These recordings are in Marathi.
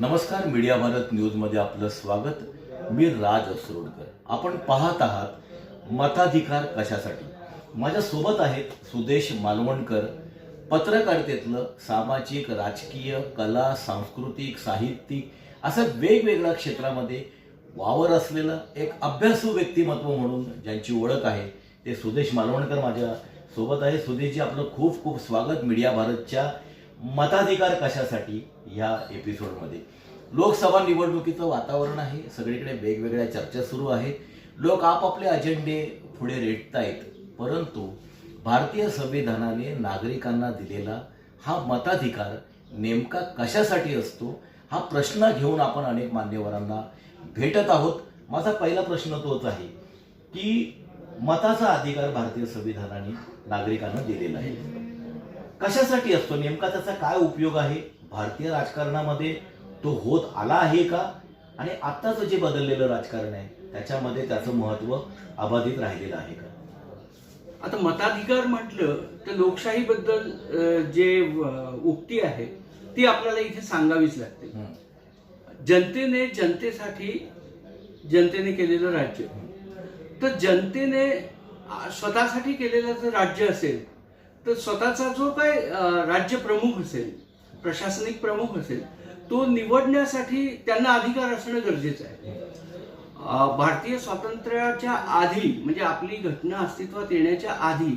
नमस्कार मीडिया भारत न्यूजमध्ये आपलं स्वागत. मी राज असरोडकर आपण पाहत आहात मताधिकार कशासाठी? माझ्यासोबत आहेत सुदेश मालवणकर पत्रकारितेतलं सामाजिक राजकीय कला सांस्कृतिक साहित्यिक असं वेगवेगळ्या क्षेत्रामध्ये वावर असलेलं एक अभ्यासू व्यक्तिमत्व म्हणून ज्यांची ओळख आहे ते सुदेश मालवणकर माझ्या सोबत आहे. सुदेशजी आपलं खूप खूप स्वागत मीडिया भारतच्या मताधिकार कशासाठी या एपिसोडमध्ये लोकसभा निवडणुकीचं वातावरण आहे सगळीकडे वेगवेगळ्या चर्चा सुरू आहेत लोक आपापले अजेंडे पुढे रेटतायत परंतु भारतीय संविधानाने नागरिकांना दिलेला हा मताधिकार नेमका कशासाठी असतो हा प्रश्न घेऊन आपण अनेक मान्यवरांना भेटत आहोत. माझा पहिला प्रश्न तोच आहे की मताचा अधिकार भारतीय संविधानाने नागरिकांना दिलेला आहे. कशासाठी असतो? नेमका त्याचा काय उपयोग आहे? भारतीय राजकारणामध्ये तो होत आला आहे का? आणि आत्ताचं जे बदललेलं राजकारण आहे त्याच्यामध्ये त्याचं महत्त्व अबाधित राहिलेलं आहे का? आता मताधिकार म्हटलं तर लोकशाहीबद्दल जे उक्ती आहे ती आपल्याला इथे सांगावीच लागते. जनतेने जनतेसाठी जनतेने केलेलं राज्य. तर जनतेने स्वतःसाठी केलेलं जर राज्य असेल तर स्वतःचा जो काय राज्य प्रमुख असेल प्रशासनिक प्रमुख असेल तो निवडण्यासाठी त्यांना अधिकार असणं गरजेचं आहे. भारतीय स्वातंत्र्याच्या आधी म्हणजे आपली घटना अस्तित्वात येण्याच्या आधी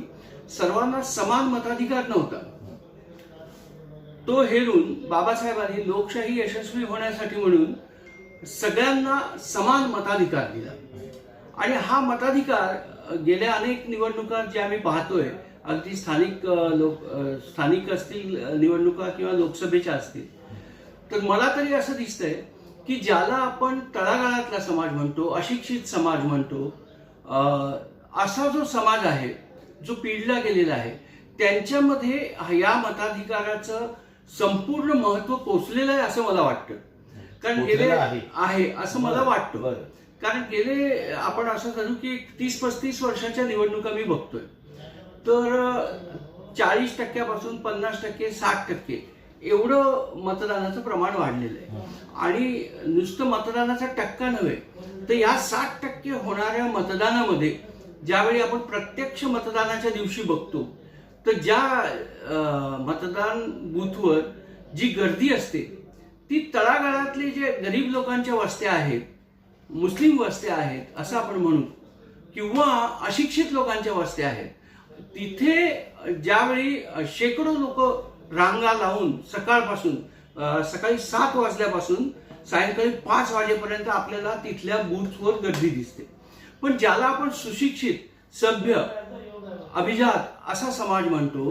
सर्वांना समान मताधिकार नव्हता. तो हेरून बाबासाहेबांनी लोकशाही यशस्वी होण्यासाठी म्हणून सगळ्यांना समान मताधिकार दिला. आणि हा मताधिकार गेल्या अनेक निवडणुका जे आम्ही पाहतोय अगदी स्थानिक लोक स्थानिक असतील निवडणुका किंवा लोकसभेच्या असतील तर मला तरी असं दिसतंय की ज्याला आपण तळागाळातला समाज म्हणतो अशिक्षित समाज म्हणतो असा जो समाज आहे जो पिडला गेलेला आहे त्यांच्यामध्ये या मताधिकाराचं संपूर्ण महत्त्व पोचलेलं आहे असं मला वाटतं कारण गेले आहे. असं मला वाटतं. कारण गेले आपण असं धरू की तीस पस्तीस वर्षाच्या निवडणुका मी बघतोय तर चाळीस टक्क्यापासून पन्नास टक्के साठ टक्के एवढं मतदानाचं प्रमाण वाढलेलं आहे. आणि नुसतं मतदानाचा टक्का नव्हे तर या साठ टक्के होणाऱ्या मतदानामध्ये ज्यावेळी आपण प्रत्यक्ष मतदानाच्या दिवशी बघतो तर ज्या मतदान बूथवर जी गर्दी असते ती तळागाळातले जे गरीब लोकांच्या वस्त्या आहेत मुस्लिम वस्त्या आहेत असं आपण म्हणू किंवा अशिक्षित लोकांच्या वस्त्या आहेत तिथे ज्यावेळी शेकडो लोक रांगा लावून सकाळपासून सकाळी सात वाजल्यापासून सायंकाळी पाच वाजेपर्यंत आपल्याला तिथल्या बूथवर गर्दी दिसते. पण ज्याला आपण सुशिक्षित सभ्य अभिजात असा समाज म्हणतो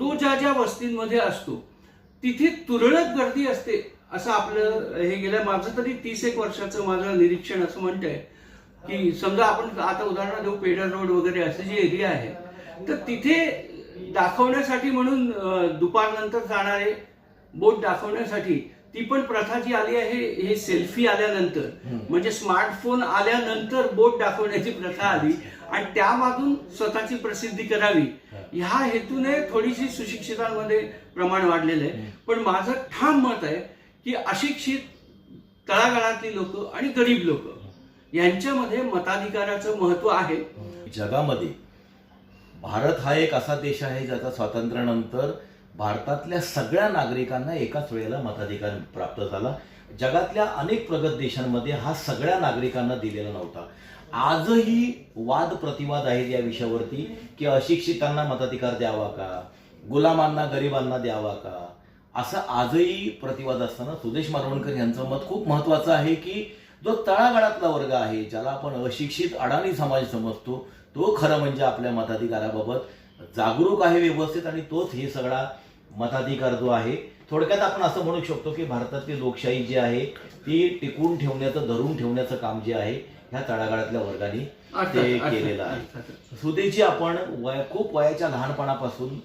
तो ज्या ज्या वस्तींमध्ये असतो तिथे तुरळक गर्दी असते असं आपलं हे गेलं माझं तरी तीस एक वर्षाचं माझं निरीक्षण असं म्हणतंय की समजा आपण आता उदाहरण देऊ पेडर रोड वगैरे असे जे एरिया आहे तर तिथे दाखवण्यासाठी म्हणून दुपारनंतर जाणारे बोट दाखवण्यासाठी ती पण प्रथा जी आली आहे हे सेल्फी आल्यानंतर. म्हणजे स्मार्टफोन आल्यानंतर बोट दाखवण्याची प्रथा आली आणि त्यामागून स्वतःची प्रसिद्धी करावी. ह्या हेतूने थोडीशी सुशिक्षितांमध्ये प्रमाण वाढलेलं आहे. पण माझं ठाम मत आहे की अशिक्षित तळागाळातली लोक आणि गरीब लोक यांच्यामध्ये मताधिकाराचं महत्त्व आहे. जगामध्ये भारत हा एक असा देश आहे ज्याचा स्वातंत्र्यानंतर भारतातल्या सगळ्या नागरिकांना एकाच वेळेला मताधिकार प्राप्त झाला. जगातल्या अनेक प्रगत देशांमध्ये हा सगळ्या नागरिकांना दिलेला नव्हता. आजही वाद प्रतिवाद आहेत या विषयावरती की अशिक्षितांना मताधिकार द्यावा का? गुलामांना गरिबांना द्यावा का? असा आजही प्रतिवाद असताना सुदेश मारवणकर यांचं मत खूप महत्वाचं आहे की जो तळागाळातला वर्ग आहे ज्याला आपण अशिक्षित अडाणी समाज समजतो तो खरं म्हणजे आपल्या मताधिकाराबाबत जागरूक आहे व्यवस्थित आणि तोच हे सगळा मताधिकार जो आहे थोडक्यात आपण असं म्हणू शकतो की भारतातली लोकशाही जी आहे ती टिकून ठेवण्याचं धरून ठेवण्याचं काम जे आहे ह्या तळागाळातल्या वर्गाने ते केलेलं आहे. सुदेशजी आपण वय खूप वयाच्या लहानपणापासून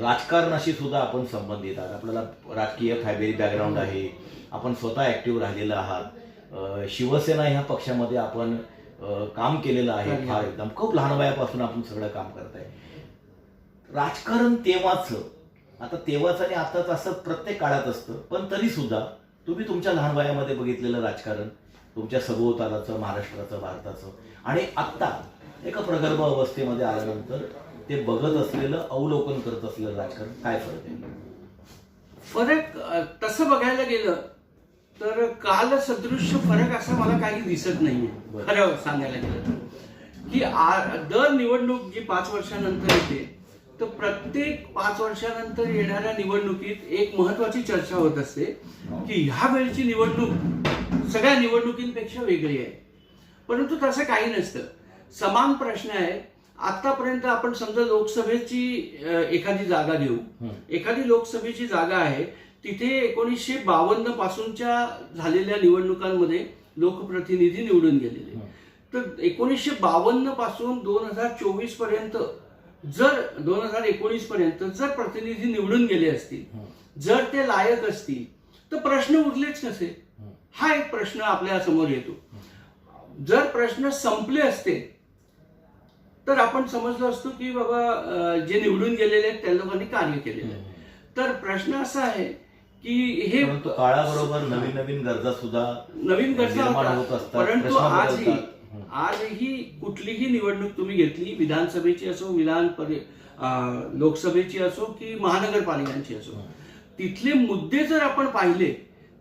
राजकारणाशी सुद्धा आपण संबंधित आहात. आपल्याला राजकीय फॅमिली बॅकग्राऊंड आहे आपण स्वतः ऍक्टिव्ह राहिलेलं आहात. शिवसेना ह्या पक्षामध्ये आपण काम केलेलं आहे. फार एकदम. खूप लहान वयापासून आपण सगळं काम करताय राजकारण तेव्हाच. आता तेव्हाच आणि आताच असं प्रत्येक काळात असतं. पण तरी सुद्धा तुम्ही तुमच्या लहान वयामध्ये बघितलेलं राजकारण तुमच्या सभोवतालाचं महाराष्ट्राचं भारताचं आणि आत्ता एका प्रगल्भ अवस्थेमध्ये आल्यानंतर ते बघत असलेलं अवलोकन करत असलेलं राजकारण काय फरक आहे? फरक तसं बघायला गेलं तर काल सदृश्य फरक असा मला काही दिसत नाहीये. खरं सांगायला गेलं तर. की दर निवडणूक जी पाच वर्षानंतर येते तर प्रत्येक पाच वर्षानंतर येणाऱ्या निवडणुकीत एक महत्वाची चर्चा होत असते की ह्या वेळची निवडणूक सगळ्या निवडणुकींपेक्षा वेगळी आहे. परंतु तसं काही नसतं. समान प्रश्न आहे आतापर्यंत आपण समजा लोकसभेची एखादी जागा घेऊ. एखादी लोकसभेची जागा आहे तिथे एकोणीसशे बावन्न पासूनच्या झालेल्या निवडणुकांमध्ये लोकप्रतिनिधी निवडून गेलेले. तर एकोणीसशे बावन्नपासून दोन हजार चोवीसपर्यंत जर दोन हजार एकोणीस पर्यंत जर प्रतिनिधी निवडून गेले असतील. जर ते लायक असतील तर प्रश्न उरलेच कसे हं. एक प्रश्न आपल्यासमोर येतो जर प्रश्न संपले असते तर आपण समजलो असतो की बाबा जे निवडून गेलेले आहेत त्या लोकांनी कार्य केलेलं आहे तर प्रश्न असा आहे की हे काळाबरोबर नवीन नवीन गरजा सुद्धा नवीन गरजा होत असतात, परंतु आजही. हं. आजही कुठलीही निवडणूक तुम्ही घेतली विधानसभेची असो विधान लोकसभेची असो की महानगरपालिकांची असो. तिथले मुद्दे जर आपण पाहिले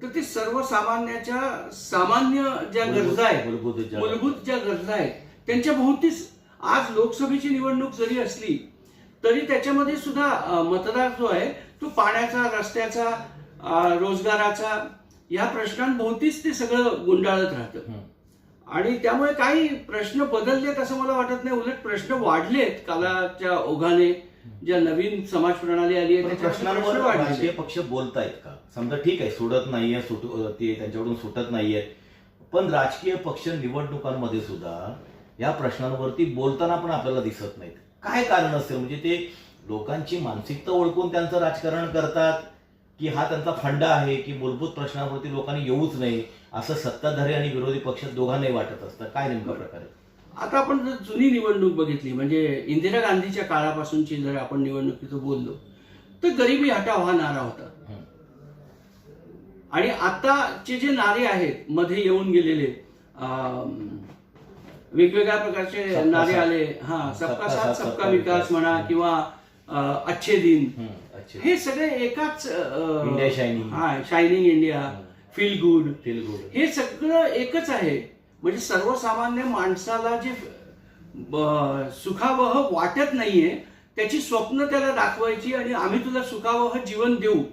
तर ते सर्वसामान्याच्या सामान्य ज्या गरजा आहेत मूलभूत ज्या- गरजा आहेत त्यांच्या भोवतीच आज लोकसभेची निवडणूक जरी असली तरी त्याच्यामध्ये सुद्धा मतदार जो आहे तो पाण्याचा रस्त्याचा रोजगाराचा या प्रश्नांभोवतीच ते सगळं गुंडाळत राहतं. हं. आणि त्यामुळे काही प्रश्न बदललेत असं मला वाटत नाही. उलट प्रश्न वाढलेत कालाच्या ओघाने. ज्या नवीन समाज प्रणाली आली आहे प्रश्नांवर वाढले राजकीय पक्ष बोलतायत का? समजा ठीक आहे सोडत नाहीये सुटू ते त्यांच्याकडून सुटत नाहीये. पण राजकीय पक्ष निवडणुकांमध्ये सुद्धा या प्रश्नांवरती बोलताना पण आपल्याला दिसत नाहीत. काय कारण असेल? म्हणजे ते लोकांची मानसिकता ओळखून त्यांचं राजकारण करतात. की हा त्यांचा फंडा आहे की मूलभूत प्रश्नांवरती लोकांनी येऊच नये असं सत्ताधारी आणि विरोधी पक्ष दोघांनाही वाटत असतं काय नेमका प्रकार आहे आता आपण जर जुनी निवडणूक बघितली म्हणजे इंदिरा गांधीच्या काळापासूनची जर आपण निवडणुकीचं बोललो तर गरिबी हटाव हा नारा होता. आणि आताचे जे नारे आहेत मध्ये येऊन गेलेले वेगवेगळ्या प्रकारचे नारे. आले हा सबका साथ सबका विकास. म्हणा किंवा अच्छे दिन अच्छा हे सगळे एकाच इंडिया शायनिंग. हा shining India. Feel good feel good हे सगळं एकच आहे म्हणजे सर्वसामान्य माणसाला जे सुखावह वाटत नाहीये त्याची स्वप्न त्याला दाखवायची आणि आम्ही तुला सुखावह जीवन देऊ.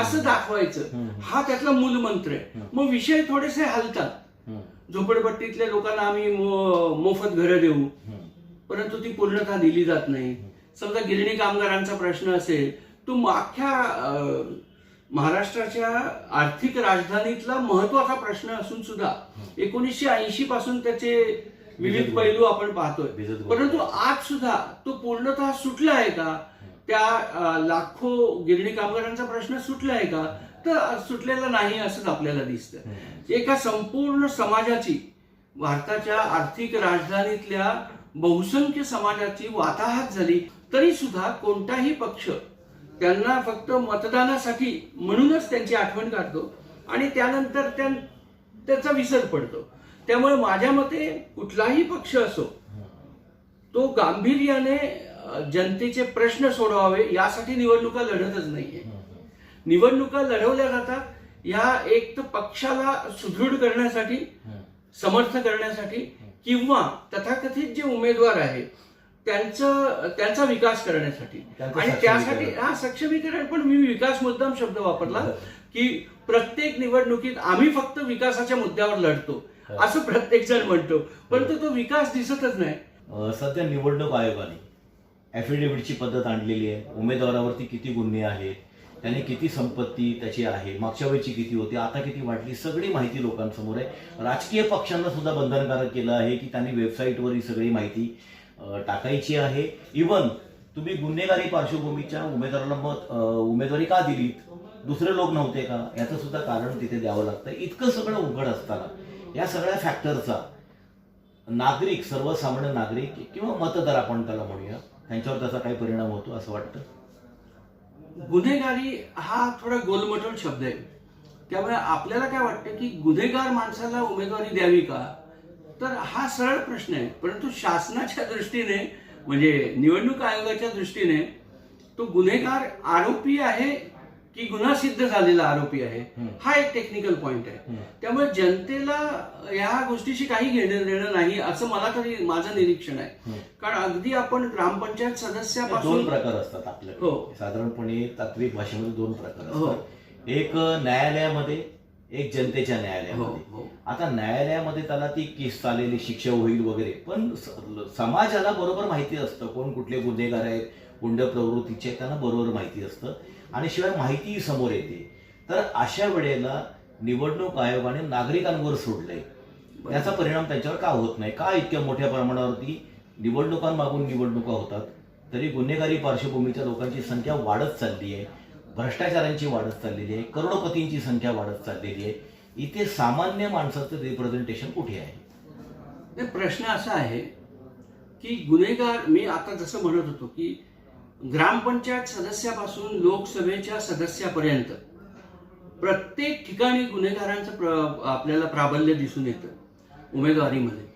असं दाखवायचं. हा त्यातला मूल मंत्र आहे. मग विषय थोडेसे हलतात झोपडपट्टीतल्या लोकांना आम्ही मोफत घरं देऊ. परंतु ती पूर्णतः दिली जात नाही समजा गिरणी कामगारांचा प्रश्न असेल तो अख्ख्या महाराष्ट्राच्या आर्थिक राजधानीतला महत्त्वाचा प्रश्न असून सुद्धा एकोणीसशे ऐंशी पासून त्याचे विविध पैलू आपण पाहतोय. परंतु आज सुद्धा तो पूर्णतः सुटला आहे का? त्या लाखो गिरणी कामगारांचा प्रश्न सुटला आहे का? तर सुटलेला नाही असंच आपल्याला दिसतं. एका संपूर्ण समाजाची भारताच्या आर्थिक राजधानीतल्या बहुसंख्य समाजाची वाताहत झाली तरी सुद्धा कोणताही पक्ष त्यांना फक्त मतदानासाठी म्हणूनच त्यांची आठवण काढतो आणि त्यानंतर त्याचा विसर पडतो. त्यामुळे माझ्या मते कुठलाही पक्ष असो तो गांभीर्याने जनतेचे प्रश्न सोडवावे यासाठी निवडणुका लढतच नाहीये. निवडणुका लढवल्या जातात या एक तर पक्षाला सुदृढ करण्यासाठी समर्थ करण्यासाठी किंवा तथाकथित जे उमेदवार आहेत त्यांचं त्यांचा विकास करण्यासाठी आणि. त्यासाठी हा सक्षमीकरण पण मी विकास मुद्दाम शब्द वापरला. की प्रत्येक निवडणुकीत आम्ही फक्त विकासाच्या मुद्द्यावर लढतो. असं प्रत्येक जण म्हणतो परंतु तो विकास दिसतच नाही सध्या निवडणूक आयोगाने ॲफिडेव्हिटची पद्धत आणलेली आहे उमेदवारावरती किती गुन्हे आहेत त्याने किती संपत्ती त्याची आहे मागच्या वेळची किती होती आता किती वाढली सगळी माहिती लोकांसमोर आहे राजकीय पक्षांना सुद्धा बंधनकारक केलं आहे की त्यांनी वेबसाईटवर ही सगळी माहिती टाकायची आहे. इवन तुम्ही गुन्हेगारी पार्श्वभूमीच्या उमेदवाराला मत उमेदवारी का दिलीत? दुसरे लोक नव्हते का? याचं सुद्धा कारण तिथे द्यावं लागतं. इतकं सगळं उघड असताना या सगळ्या फॅक्टरचा नागरिक सर्वसामान्य नागरिक किंवा मतदार आपण त्याला म्हणूया त्यांच्यावर त्याचा काही परिणाम होतो असं वाटतं? गुन्हेगारी हा थोडा गोलमटोल शब्द आहे. त्यामुळे आपल्याला काय वाटतं की गुन्हेगार माणसाला उमेदवारी द्यावी का? तर हा सरळ प्रश्न आहे परंतु शासनाच्या दृष्टीने म्हणजे निवडणूक आयोगाच्या दृष्टीने तो गुन्हेगार आरोपी आहे की गुन्हा सिद्ध झालेला आरोपी आहे. हा एक टेक्निकल पॉइंट आहे. त्यामुळे जनतेला या गोष्टीशी काही घेणं देणं नाही असं मला तरी माझं निरीक्षण आहे. कारण अगदी आपण ग्रामपंचायत दोन सदस्यापासून प्रकार असतात आपल्याकडे हो. साधारणपणे तात्विक भाषेमध्ये दोन प्रकार हो. असतात एक न्यायालयामध्ये एक जनतेच्या हो न्यायालयामध्ये हो आता न्यायालयामध्ये त्याला ती केस चालेली शिक्षा होईल वगैरे. पण समाजाला बरोबर माहिती असतं कोण कुठले गुन्हेगार आहेत गुंड प्रवृत्तीचे आहेत, त्यांना बरोबर माहिती असतं. आणि शिवाय माहिती समोर येते. तर अशा वेळेला निवडणूक आयोगाने नागरिकांवर सोडलंय. त्याचा परिणाम त्यांच्यावर का होत नाही? का इतक्या मोठ्या प्रमाणावरती निवडणुकांमागून निवडणुका होतात? तरी गुन्हेगारी पार्श्वभूमीच्या लोकांची संख्या वाढत चालली आहे. भ्रष्टाचारांची वाढत चाललेली आहे. करोडपतींची संख्या वाढत चाललेली आहे. इथे सामान्य माणसाचं रिप्रेझेंटेशन कुठे आहे? नाही, प्रश्न असा आहे की गुन्हेगार मी आता जसं म्हणत होतो की ग्रामपंचायत सदस्यापासून लोकसभेच्या सदस्यापर्यंत प्रत्येक ठिकाणी गुन्हेगारांचं प्र- आपल्याला प्राबल्य दिसून येतं उमेदवारीमध्ये.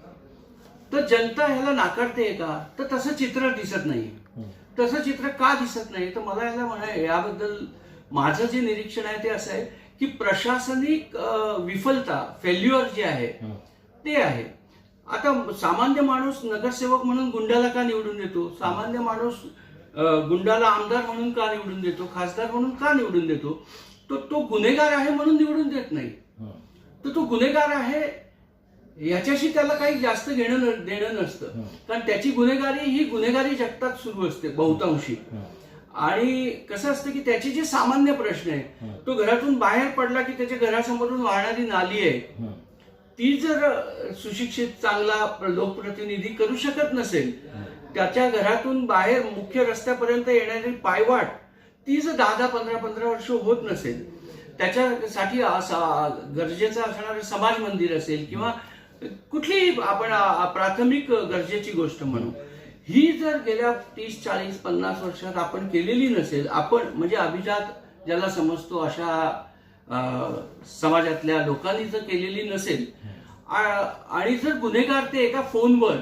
तर जनता ह्याला नाकारते का? तर तसं चित्र दिसत नाही. तसं चित्र का दिसत नाही? तर मला याला म्हणा याबद्दल माझं जे निरीक्षण आहे ते असं आहे की प्रशासनिक विफलता फेल्युअर जे आहे ते आहे. आता सामान्य माणूस नगरसेवक म्हणून गुंडाला का निवडून देतो? सामान्य माणूस गुंडाला आमदार म्हणून का निवडून देतो? खासदार म्हणून का निवडून देतो? तो तो गुन्हेगार आहे म्हणून निवडून देत नाही. तर तो गुन्हेगार आहे याच्याशी त्याला काही जास्त घेणं देणं नसतं. हं. कारण त्याची गुन्हेगारी ही गुन्हेगारी जगतात सुरू असते बहुतांशी. आणि कसं असतं की त्याचे जे सामान्य प्रश्न आहे. तो घरातून बाहेर पडला की त्याच्या घरासमोरून वाहणारी नाली आहे ती जर सुशिक्षित चांगला लोकप्रतिनिधी करू शकत नसेल त्याच्या घरातून बाहेर मुख्य रस्त्यापर्यंत येणारी पायवाट ती जर दहा दहा पंधरा पंधरा वर्ष होत नसेल त्याच्यासाठी असा गरजेचं असणारं समाज मंदिर असेल किंवा कुठलीही आपण प्राथमिक गरजेची गोष्ट म्हणू ही जर गेल्या तीस चाळीस पन्नास वर्षात आपण केलेली नसेल आपण म्हणजे अभिजात ज्याला समजतो अशा समाजातल्या लोकांनी जर केलेली नसेल आणि जर गुन्हेगार ते एका फोनवर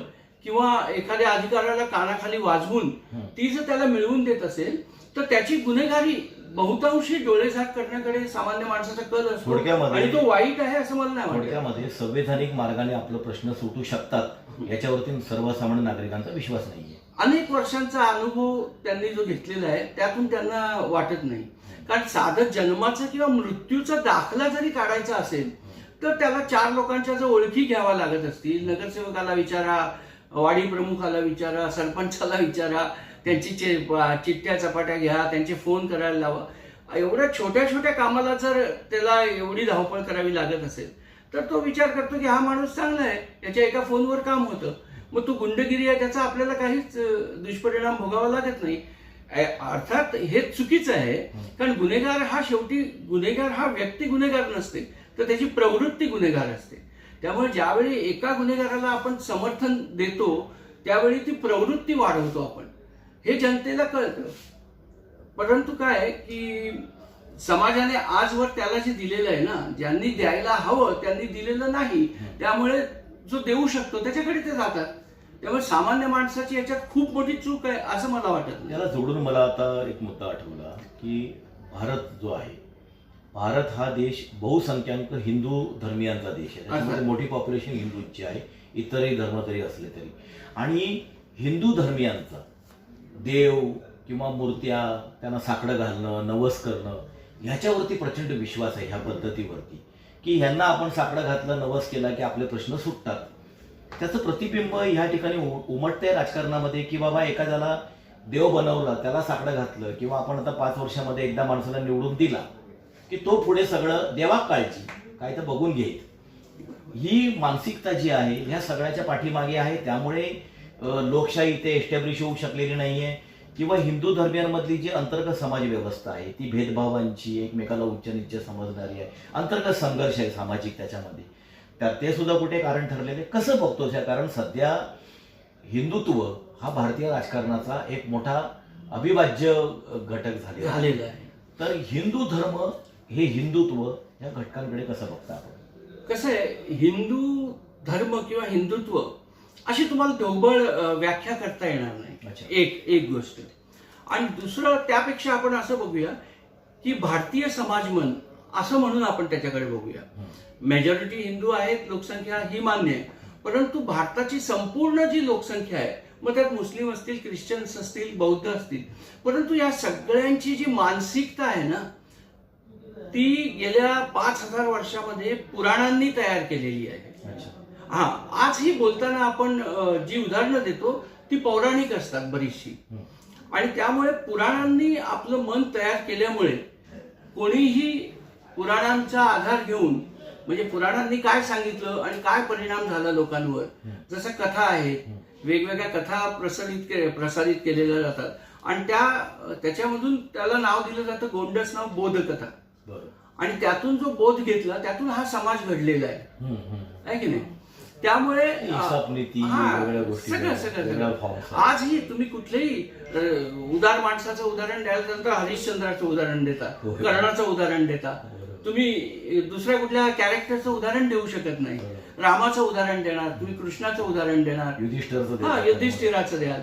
किंवा एखाद्या अधिकाऱ्याला कानाखाली वाजवून ती जर त्याला मिळवून देत असेल तर त्याची गुन्हेगारी बहुतांशी डोळेझाक करण्याकडे सामान्य माणसाचा कल असतो आणि तो वाईट आहे असं मला नाही वाटत. संवैधानिक मार्गाने आपलं प्रश्न सुटू शकतात. याच्यावरती सर्वसामान्य नागरिकांचा विश्वास नाहीये. अनेक वर्षांचा अनुभव त्यांनी जो घेतलेला आहे त्यातून त्यांना वाटत नाही. कारण साधं जन्माचा किंवा मृत्यूचा दाखला जरी काढायचा असेल तर त्याला चार लोकांच्या जर ओळखी घ्यावा लागत असतील. नगरसेवकाला विचारा वाडी प्रमुखाला विचारा सरपंचाला विचारा त्यांची चे- चिठ्ठ्या चपाट्या घ्या त्यांचे फोन करायला लावा. एवढ्या छोट्या छोट्या कामाला जर त्याला एवढी धावपळ करावी लागत असेल तर तो विचार करतो की हा माणूस चांगला आहे. याच्या एका फोनवर काम होतं. मग तो गुंडगिरी आहे त्याचा आपल्याला काहीच दुष्परिणाम भोगावा लागत नाही. अर्थात हे चुकीचं आहे कारण गुन्हेगार हा शेवटी गुन्हेगार हा व्यक्ती गुन्हेगार नसते तर त्याची प्रवृत्ती गुन्हेगार असते. त्यामुळे ज्यावेळी एका गुन्हेगाराला आपण समर्थन देतो त्यावेळी ती प्रवृत्ती वाढवतो आपण. हे जनतेला कळतं. परंतु काय की समाजाने आजवर त्याला जे दिलेलं आहे ना ज्यांनी द्यायला हवं त्यांनी दिलेलं नाही त्यामुळे जो देऊ शकतो त्याच्याकडे ते जातात. त्यामुळे सामान्य माणसाची याच्यात खूप मोठी चूक आहे असं मला वाटत याला जोडून मला आता एक मुद्दा आठवला की भारत जो आहे भारत हा देश बहुसंख्याक हिंदू धर्मियांचा देश आहे. त्याच्यामध्ये मोठी पॉप्युलेशन हिंदूंची आहे इतरही धर्म जरी असले तरी. आणि हिंदू धर्मियांचा देव किंवा मूर्त्या त्यांना साकडं घालणं नवस करणं ह्याच्यावरती प्रचंड विश्वास आहे ह्या पद्धतीवरती. की ह्यांना आपण साकडं घातलं नवस केला की आपले प्रश्न सुटतात. त्याचं प्रतिबिंब ह्या ठिकाणी उमटते उमटतंय राजकारणामध्ये की बाबा एखाद्याला देव बनवला त्याला साकडं घातलं किंवा आपण आता पाच वर्षामध्ये एकदा माणसाला निवडून दिला की तो पुढे सगळं देवा काळजी काय तर बघून घेईल. ही मानसिकता जी आहे ह्या सगळ्याच्या पाठीमागे आहे त्यामुळे लोकशाही इथे एस्टॅब्लिश होऊ शकलेली नाहीये. किंवा हिंदू धर्मियांमधली जी अंतर्गत समाज व्यवस्था आहे ती भेदभावांची एकमेकाला उच्च नीच समजणारी आहे अंतर्गत संघर्ष आहे सामाजिक त्याच्यामध्ये. तर ते सुद्धा कुठे कारण ठरलेले? कसं बघतोस या कारण सध्या हिंदुत्व हा भारतीय राजकारणाचा एक मोठा अविभाज्य घटक झालेला आहे. झालेलं आहे. तर हिंदू धर्म हे हिंदुत्व या घटकांकडे कसं बघता आपण? कसं आहे? हिंदू धर्म किंवा हिंदुत्व अशी तुम्हाला ढोबळ व्याख्या करता येणार नाही. एक एक गोष्ट. आणि दुसरं त्यापेक्षा आपण असं बघूया की भारतीय समाजमन असं म्हणून आपण त्याच्याकडे बघूया. मेजॉरिटी हिंदू आहेत लोकसंख्या ही मान्य आहे. परंतु भारताची संपूर्ण जी लोकसंख्या आहे मग त्यात मुस्लिम असतील ख्रिश्चन्स असतील बौद्ध असतील परंतु या सगळ्यांची जी मानसिकता आहे ना ती गेल्या पाच हजार वर्षामध्ये पुराणांनी तयार केलेली आहे. हा आजही बोलताना आपण जी उदाहरणं देतो ती पौराणिक असतात बरीचशी. आणि त्यामुळे पुराणांनी आपलं मन तयार केल्यामुळे कोणीही पुराणांचा आधार घेऊन म्हणजे पुराणांनी काय सांगितलं आणि काय परिणाम झाला लोकांवर जसं कथा आहेत वेगवेगळ्या कथा प्रसारित के प्रसारित केलेल्या जातात. आणि त्या त्याच्यामधून त्याला नाव दिलं जातं गोंडस नाव बोधकथा. आणि त्यातून जो बोध घेतला त्यातून हा समाज घडलेला. आहे की नाही? त्यामुळे हा, सगळं सगळं. आजही तुम्ही कुठलेही उदार माणसाचं उदाहरण द्याल तर हरिश्चंद्राचं उदाहरण देता हो. कर्णाचं उदाहरण देता. तुम्ही दुसऱ्या कुठल्या कॅरेक्टरचं उदाहरण देऊ शकत नाही. रामाचं उदाहरण देणार तुम्ही कृष्णाचं उदाहरण देणार युधिष्ठिरचं हा. युधिष्ठिराचं द्याल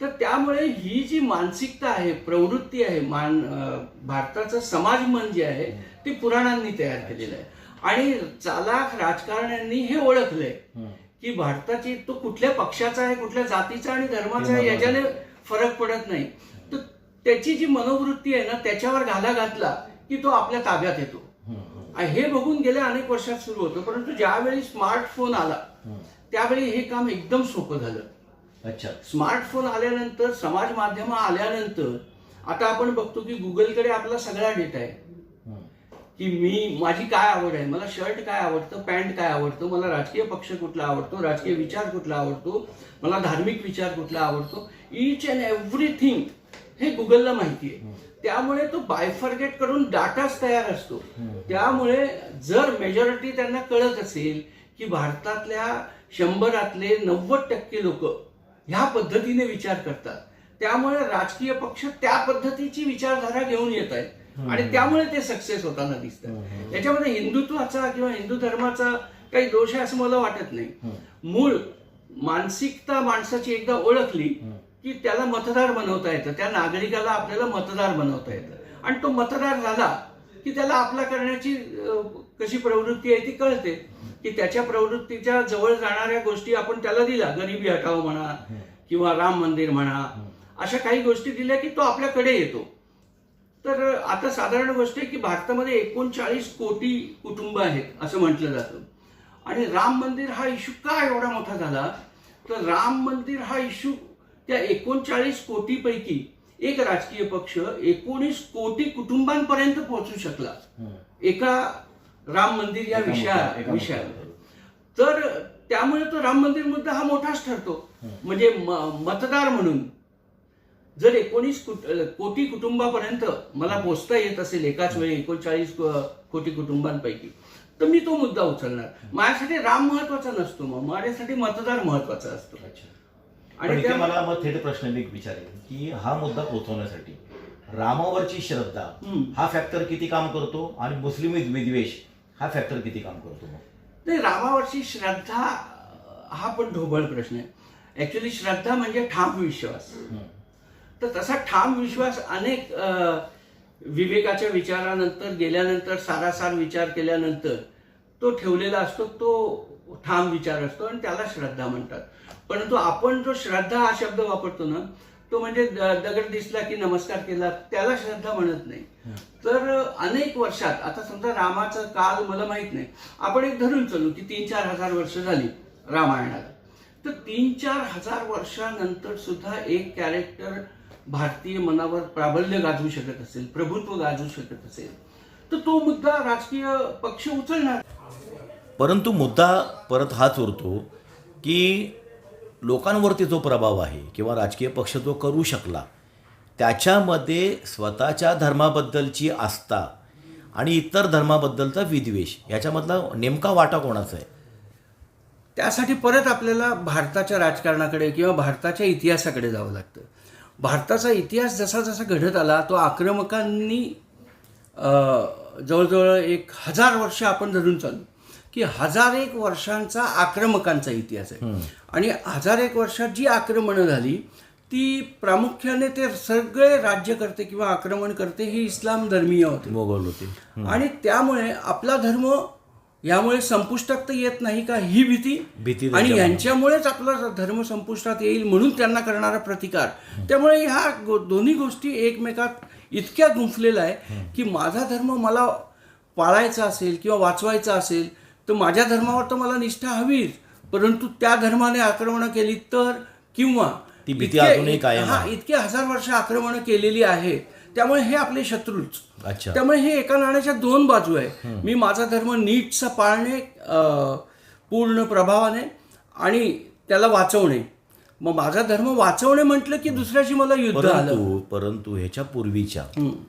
तर त्यामुळे ही जी मानसिकता आहे प्रवृत्ती आहे मान भारताचं समाज मन जे आहे ते पुराणांनी तयार केलेलं आहे आणि चालाख राजकारण्यांनी हे ओळखलंय. की भारताची तो कुठल्या पक्षाचा आहे कुठल्या जातीचा आणि धर्माचा आहे. याच्याने फरक पडत नाही तर त्याची जी मनोवृत्ती आहे ना त्याच्यावर घाला घातला की तो आपल्या ताब्यात येतो हे बघून गेल्या अनेक वर्षात सुरू होतं परंतु ज्यावेळी स्मार्टफोन आला. त्यावेळी हे काम एकदम सोपं झालं अच्छा स्मार्टफोन आल्यानंतर समाज माध्यम आल्यानंतर आता आपण बघतो की गुगलकडे आपला सगळा डेटा आहे. की मी माझी काय आवड आहे? मला शर्ट काय आवडतं? पॅन्ट काय आवडतं? मला राजकीय पक्ष कुठला आवडतो? राजकीय विचार कुठला आवडतो? मला धार्मिक विचार कुठला आवडतो? इच अँड एव्हरीथिंग हे गुगलला माहिती आहे. त्यामुळे तो बायफर्गेट करून डाटाच तयार असतो. त्यामुळे जर मेजॉरिटी त्यांना कळत असेल की भारतातल्या शंभरातले नव्वद टक्के लोक ह्या पद्धतीने विचार करतात. त्यामुळे राजकीय पक्ष त्या पद्धतीची विचारधारा घेऊन येत आहेत. आणि त्यामुळे ते सक्सेस होताना दिसतात याच्यामध्ये हिंदुत्वाचा किंवा हिंदू धर्माचा काही दोष आहे असं मला वाटत नाही. मूळ मानसिकता माणसाची एकदा ओळखली की त्याला मतदार बनवता येतं. त्या नागरिकाला आपल्याला मतदार बनवता येतं. आणि तो मतदार झाला की त्याला आपला करण्याची कशी प्रवृत्ती आहे ती कळते. की त्याच्या प्रवृत्तीच्या जवळ जाणाऱ्या गोष्टी आपण त्याला दिला गरिबी हटाव म्हणा किंवा राम मंदिर म्हणा अशा काही गोष्टी दिल्या की तो आपल्याकडे येतो. तर आता साधारण गोष्ट आहे की भारतामध्ये एकोणचाळीस कोटी कुटुंब आहेत असं म्हटलं जातं. आणि राम मंदिर हा इश्यू का एवढा मोठा झाला? तर राम मंदिर हा इश्यू त्या एकोणचाळीस कोटीपैकी एक राजकीय पक्ष एकोणीस कोटी कुटुंबांपर्यंत पोहोचू शकला. एका राम मंदिर या विषया विषयावर मुद्द्यावर. तर त्यामुळे तो राम मंदिर मुद्दा हा मोठाच ठरतो. म्हणजे मतदार म्हणून. जर एकोणीस कोटी कुटुंबापर्यंत मला पोचता येत असेल एकाच वेळी एकोणचाळीस कोटी कुटुंबांपैकी तर मी तो मुद्दा उचलणार. माझ्यासाठी राम महत्त्वाचा नसतो मग. माझ्यासाठी मतदार महत्त्वाचा असतो. आणि मला मग थेट प्रश्न मी विचारेल की हा मुद्दा पोहोचवण्यासाठी रामावरची श्रद्धा. हा फॅक्टर किती काम करतो आणि मुस्लिम विद्वेष हा फॅक्टर किती काम करतो नाही रामावरची श्रद्धा हा पण ढोबळ प्रश्न आहे. ऍक्च्युली श्रद्धा म्हणजे ठाम विश्वास. तर तसा ठाम विश्वास अनेक विवेकाच्या विचारानंतर गेल्यानंतर सारासार विचार केल्यानंतर तो ठेवलेला असतो तो ठाम विचार असतो आणि त्याला श्रद्धा म्हणतात. परंतु आपण जो श्रद्धा हा शब्द वापरतो ना तो म्हणजे दगड दिसला की नमस्कार केला त्याला श्रद्धा म्हणत नाही. तर अनेक वर्षात आता समजा रामाचा काल मला माहीत नाही आपण एक धरून चालू की तीन चार हजार वर्ष झाली रामायणाला. तर तीन चार हजार वर्षानंतर सुद्धा एक कॅरेक्टर भारतीय मनावर प्राबल्य गाजवू शकत असेल प्रभुत्व गाजवू शकत असेल तर तो मुद्दा राजकीय पक्ष उचलणार. परंतु मुद्दा परत हाच उरतो की लोकांवरती जो प्रभाव आहे किंवा राजकीय पक्ष जो करू शकला त्याच्यामध्ये स्वतःच्या धर्माबद्दलची आस्था आणि इतर धर्माबद्दलचा विद्वेष याच्यामधला नेमका वाटा कोणाचा आहे? त्यासाठी परत आपल्याला भारताच्या राजकारणाकडे किंवा भारताच्या इतिहासाकडे जावं लागतं. भारताचा इतिहास जसा जसा घडत आला तो आक्रमकांनी जवळजवळ एक हजार वर्ष आपण धरून चालू. की हजार एक वर्षांचा आक्रमकांचा इतिहास आहे. आणि हजार एक वर्षात जी आक्रमणं झाली ती प्रामुख्याने ते सगळे राज्यकर्ते किंवा आक्रमणकर्ते हे इस्लाम धर्मीय होते. मोगल होते. आणि त्यामुळे आपला धर्म यामुळे संपुष्टात तर येत नाही का ही भीती भीती आणि. यांच्यामुळेच आपला धर्म संपुष्टात येईल म्हणून त्यांना करणारा प्रतिकार त्यामुळे ह्या गो- दोन्ही गोष्टी एकमेकात इतक्या गुंफलेल्या आहे की माझा धर्म मला पाळायचा असेल किंवा वाचवायचा असेल तर माझ्या धर्मावर तर मला निष्ठा हवीच परंतु त्या धर्माने आक्रमणं केली तर किंवा ती भीती हा. इतके हजार वर्ष आक्रमणं केलेली आहेत त्यामुळे हे आपले शत्रूच. अच्छा. त्यामुळे हे एका नाण्याच्या दोन बाजू आहे. मी माझा धर्म नीटचा पाळणे पूर्ण प्रभावाने आणि त्याला वाचवणे. मग माझा धर्म वाचवणे म्हटलं की दुसऱ्याशी मला युद्ध आलं. परंतु परंतु ह्याच्या पूर्वीच्या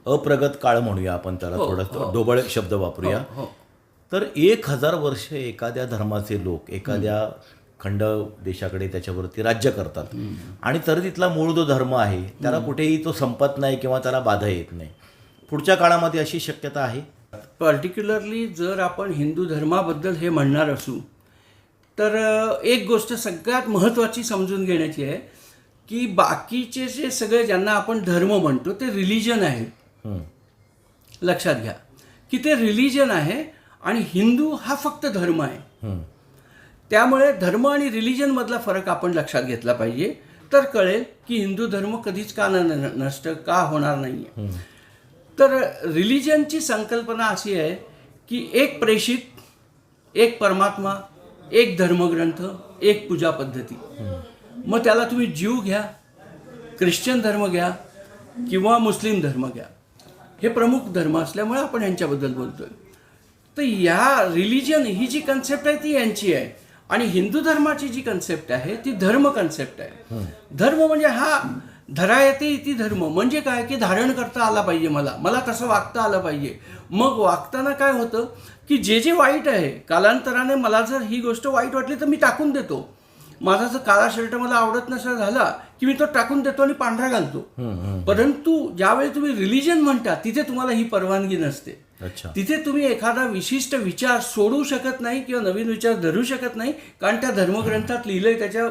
अप्रगत काळ म्हणूया आपण त्याला हो, थोडं ढोबळ शब्द वापरूया. हो. तर एक हजार वर्ष एखाद्या धर्माचे लोक एखाद्या खंड देशाकडे त्याच्यावरती राज्य करतात. आणि तरी तिथला मूळ जो धर्म आहे त्याला कुठेही तो संपत नाही किंवा त्याला बाधा येत नाही. पुढच्या काळामध्ये अशी शक्यता आहे? पर्टिक्युलरली जर आपण हिंदू धर्माबद्दल हे म्हणणार असू तर एक गोष्ट सगळ्यात महत्त्वाची समजून घेण्याची आहे की बाकीचे जे सगळे ज्यांना आपण धर्म म्हणतो ते रिलिजन आहे. लक्षात घ्या. की ते रिलिजन आहे आणि हिंदू हा फक्त धर्म आहे. त्यामुळे धर्म आणि रिलिजन मधला फरक आपण लक्षात घेतला पाहिजे. तर कळेल की हिंदू धर्म कधीच का नष्ट का होणार नाही तर रिलिजनची संकल्पना अशी आहे की एक प्रेषित एक परमात्मा एक धर्मग्रंथ एक पूजा पद्धती. मग त्याला तुम्ही जीव घ्या ख्रिश्चन धर्म घ्या किंवा मुस्लिम धर्म घ्या. हे प्रमुख धर्म असल्यामुळे आपण यांच्याबद्दल बोलतोय. तर या रिलिजन ही जी कन्सेप्ट आहे ती यांची आहे. आणि हिंदू धर्माची जी कन्सेप्ट आहे ती धर्म कन्सेप्ट आहे. धर्म म्हणजे हा धरा येते ती धर्म. म्हणजे काय? की धारण करता आला पाहिजे मला. मला तसं वागता आलं पाहिजे? मग वागताना काय होतं? की जे जे वाईट आहे कालांतराने मला जर ही गोष्ट वाईट वाटली तर मी टाकून देतो. माझा जर काळा शर्ट मला आवडत नसा झाला की मी तो टाकून देतो आणि पांढरा घालतो. परंतु ज्यावेळी तुम्ही रिलिजन म्हणता तिथे तुम्हाला ही परवानगी नसते. तिथे तुम्ही एखादा विशिष्ट विचार सोडू शकत नाही किंवा नवीन विचार धरू शकत नाही कारण त्या धर्मग्रंथात लिहिलंय त्याच्या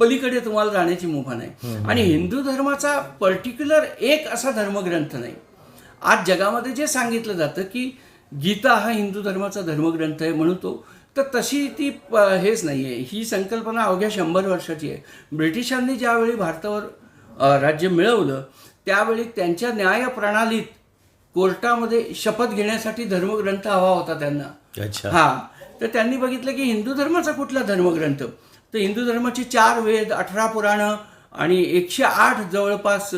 पलीकडे तुम्हाला जाण्याची मुभा नाही. आणि हिंदू धर्माचा पर्टिक्युलर एक असा धर्मग्रंथ नाही. आज जगामध्ये जे सांगितलं जातं की गीता हा हिंदू धर्माचा धर्मग्रंथ आहे म्हणून तो तर तशी ती हेच नाही आहे ही संकल्पना अवघ्या शंभर वर्षाची आहे. ब्रिटिशांनी ज्यावेळी भारतावर राज्य मिळवलं त्यावेळी त्यांच्या न्याय प्रणालीत कोर्टामध्ये शपथ घेण्यासाठी धर्मग्रंथ हवा होता त्यांना. अच्छा. हा. तर त्यांनी बघितलं की हिंदू धर्माचा कुठला धर्मग्रंथ? तर हिंदू धर्माची चार वेद अठरा पुराणं आणि एकशे आठ जवळपास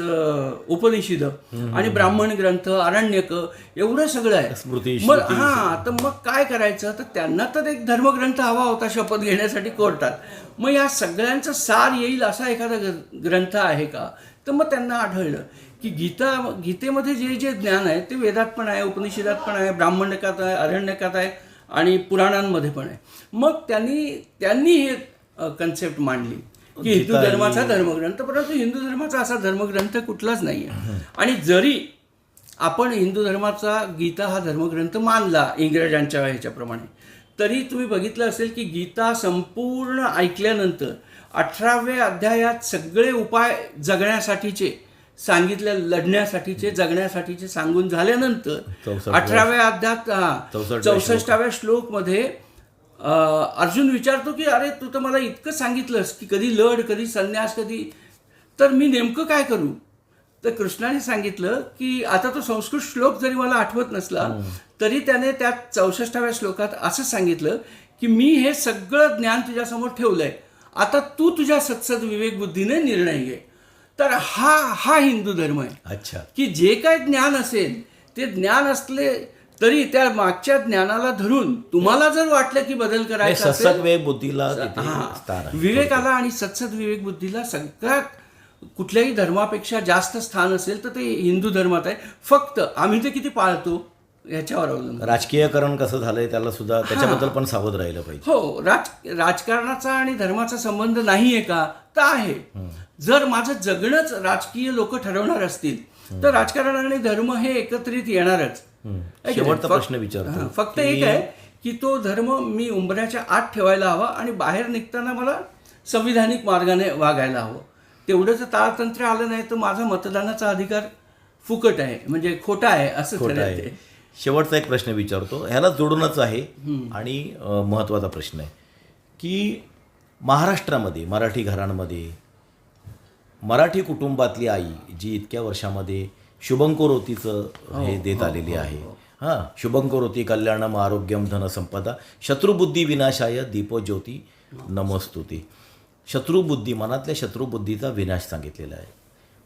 उपनिषदं आणि ब्राह्मण ग्रंथ अरण्यक एवढं सगळं आहे. स्मृती, मग हा तर मग काय करायचं? तर त्यांना तर एक धर्मग्रंथ हवा होता शपथ घेण्यासाठी कोर्टात. मग या सगळ्यांचं सार येईल असा एखादा ग्र- ग्रंथ आहे का? तर मग त्यांना आढळलं की गीता गीतेमध्ये जे जे ज्ञान आहे ते वेदात पण आहे उपनिषदात पण आहे ब्राह्मणकात आहे अरण्यकात आहे आणि पुराणांमध्ये पण आहे. मग त्यांनी त्यांनी हे कन्सेप्ट मांडली. की हिंदू धर्माचा धर्मग्रंथ परंतु हिंदू धर्माचा असा धर्मग्रंथ कुठलाच नाही आहे आणि जरी आपण हिंदू धर्माचा गीता हा धर्मग्रंथ मानला इंग्रजांच्या ह्याच्याप्रमाणे तरी तुम्ही बघितलं असेल की गीता संपूर्ण ऐकल्यानंतर अठराव्या अध्यायात सगळे उपाय जगण्यासाठीचे सांगितले लढण्यासाठीचे जगण्यासाठीचे सांगून झाल्यानंतर अठराव्या अध्यात हा, चौसष्टव्या श्लोकमध्ये अर्जुन विचारतो की अरे तू तर मला इतकं सांगितलंस की कधी लढ कधी संन्यास कधी तर मी नेमकं काय करू? तर कृष्णाने सांगितलं की आता तो संस्कृत श्लोक जरी मला आठवत नसला तरी त्याने त्या चौसष्टाव्या श्लोकात असं सांगितलं की मी हे सगळं ज्ञान तुझ्यासमोर ठेवलंय. आता तू तुझ्या सत्सद विवेक बुद्धीने निर्णय घे. तर हा हा हिंदू धर्म आहे. अच्छा. की जे काय ज्ञान असेल ते ज्ञान असले तरी त्या मागच्या ज्ञानाला धरून तुम्हाला जर वाटलं की बदल करायचा असेल बुद्धीला आहे. विवेकाला आणि सत्सद विवेक बुद्धीला सगळ्यात कुठल्याही धर्मापेक्षा जास्त स्थान असेल तर ते हिंदू धर्मात आहे. फक्त आम्ही ते किती पाळतो याच्यावर अवलंबून. राजकीयकरण कसं झालंय त्याला सुद्धा त्याच्याबद्दल पण सावध राहिलं पाहिजे. हो राज राजकारणाचा आणि धर्माचा संबंध नाहीये का? तर आहे. जर माझं जगणंच राजकीय लोक ठरवणार असतील तर राजकारण आणि धर्म हे एकत्रित येणारच. आहे शेवटचा? प्रश्न विचारतो फक्त एक आहे की तो धर्म मी उंबऱ्याच्या आत ठेवायला हवा आणि बाहेर निघताना मला संविधानिक मार्गाने वागायला हवं तेवढं जर ताळतंत्र आलं नाही तर माझा मतदानाचा अधिकार फुकट आहे म्हणजे खोटा आहे असं खोटं. आहे शेवटचा एक प्रश्न विचारतो ह्याला जोडूनच आहे आणि महत्त्वाचा प्रश्न आहे की महाराष्ट्रामध्ये मराठी घरांमध्ये मराठी कुटुंबातली आई जी इतक्या वर्षामध्ये शुभंकरोतीचं हे देत आलेली आहे. हां. शुभंकरोती कल्याणम आरोग्यम धनसंपदा. शत्रुबुद्धी विनाशाय दीपोज्योती नमस्तुती. शत्रुबुद्धी मनातल्या शत्रुबुद्धीचा विनाश सांगितलेला आहे.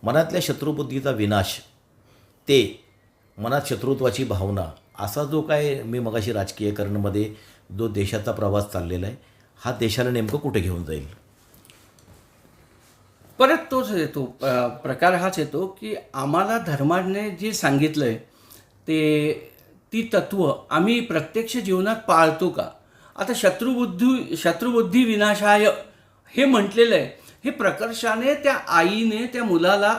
मनातल्या शत्रुबुद्धीचा विनाश ते मनात शत्रुत्वाची भावना असा जो काय मी मगाशी राजकीयकरणमध्ये जो देशाचा प्रवास चाललेला आहे हा देशाला नेमकं कुठे घेऊन जाईल? परत तोच येतो प्रकार हाच येतो की आम्हाला धर्माने जे सांगितलं आहे ते ती तत्व आम्ही प्रत्यक्ष जीवनात पाळतो का? आता शत्रुबुद्धी शत्रुबुद्धी विनाशाय हे म्हटलेलं आहे. हे प्रकर्षाने त्या आईने त्या मुलाला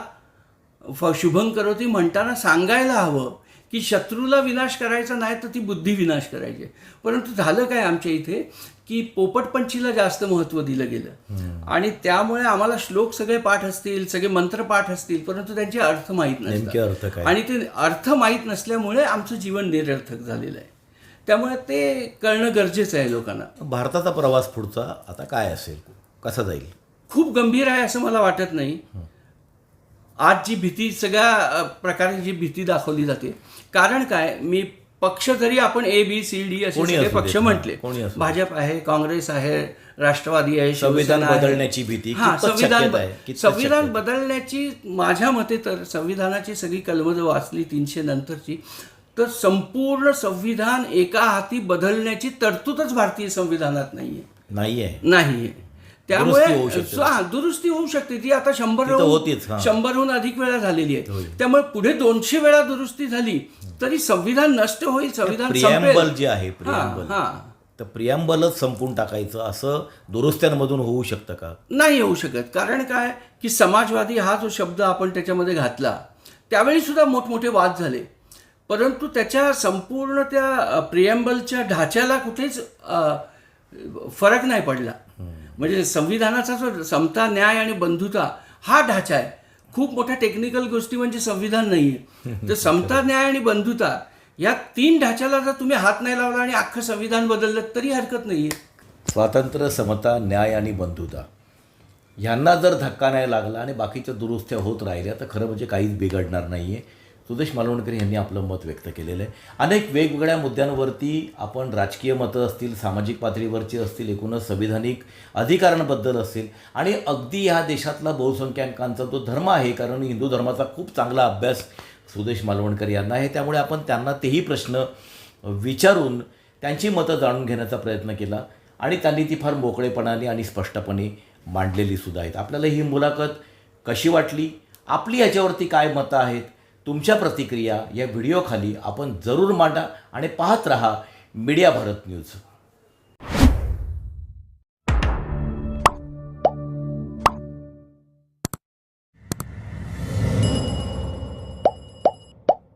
फ शुभंकरोती म्हणताना सांगायला हवं. की शत्रूला विनाश करायचा नाही तर ती बुद्धी विनाश करायची. परंतु झालं काय आमच्या इथे? की पोपटपंचीला जास्त महत्त्व दिलं गेलं. आणि त्यामुळे आम्हाला श्लोक सगळे पाठ असतील सगळे मंत्र पाठ असतील परंतु त्यांचे अर्थ माहीत नसतात. अर्थ आणि ते अर्थ माहीत नसल्यामुळे आमचं जीवन निरर्थक झालेलं आहे. त्यामुळे ते कळणं गरजेचं आहे लोकांना. भारताचा प्रवास पुढचा आता काय असेल? कसा जाईल? खूप गंभीर आहे असं मला वाटत नाही. आज जी भीती सगळ्या प्रकारे जी भीती दाखवली जाते कारण काय? मी पक्ष जरी आपण ए बी सी डी असे सगळे पक्ष म्हटले. भाजप आहे काँग्रेस आहे राष्ट्रवादी आहे संविधान. बदलण्याची भीती हा, संविधान संविधान बदलण्याची माझ्या मते तर संविधानाची सगळी कलमद वाचली तीनशे नंतरची तर संपूर्ण संविधान एका हाती बदलण्याची तरतूदच भारतीय संविधानात नाहीये. नाही आहे नाही त्यामुळे दुरुस्ती होऊ शकते. हा, दुरुस्ती होऊ शकते ती आता शंभर. शंभरहून अधिक वेळा झालेली आहे. त्यामुळे पुढे दोनशे वेळा दुरुस्ती झाली तरी संविधान नष्ट होईल संविधान प्रियांबल जे आहे प्रियांबल. हा. तर प्रियांबलच संपून टाकायचं असं दुरुस्त्यांमधून होऊ शकतं का? नाही होऊ शकत. कारण काय? की समाजवादी हा जो शब्द आपण त्याच्यामध्ये घातला त्यावेळी सुद्धा मोठमोठे वाद झाले. परंतु त्याच्या संपूर्ण त्या प्रियम्बलच्या ढाच्याला कुठेच फरक नाही पडला. म्हणजे संविधानाचा जो समता न्याय आणि बंधुता हा ढाचा आहे. खूप मोठ्या टेक्निकल गोष्टी म्हणजे संविधान नाही आहे तर समता न्याय आणि बंधुता या तीन ढाच्याला जर तुम्ही हात नाही लावला आणि अख्खं संविधान बदललं तरी हरकत नाही आहे स्वातंत्र्य समता न्याय आणि बंधुता. ह्यांना जर धक्का नाही लागला आणि बाकीच्या दुरुस्त्या होत राहिल्या तर खरं म्हणजे काहीच बिघडणार नाही आहे सुदेश मालवणकर यांनी आपलं मत व्यक्त केलेलं आहे. अनेक वेगवेगळ्या मुद्द्यांवरती आपण राजकीय मतं असतील सामाजिक पातळीवरची असतील एकूणच संविधानिक अधिकारांबद्दल असतील आणि अगदी ह्या देशातला बहुसंख्याकांचा जो धर्म आहे कारण हिंदू धर्माचा खूप चांगला अभ्यास सुदेश मालवणकर यांना आहे. त्यामुळे आपण त्यांना तेही प्रश्न विचारून त्यांची मतं जाणून घेण्याचा प्रयत्न केला. आणि त्यांनी ती फार मोकळेपणाने आणि स्पष्टपणे मांडलेली सुद्धा आहेत. आपल्याला ही मुलाखत कशी वाटली? आपली याच्यावरती काय मतं आहेत? तुमच्या प्रतिक्रिया या व्हिडिओखाली आपण जरूर मांडा आणि पाहत रहा मीडिया भारत न्यूज.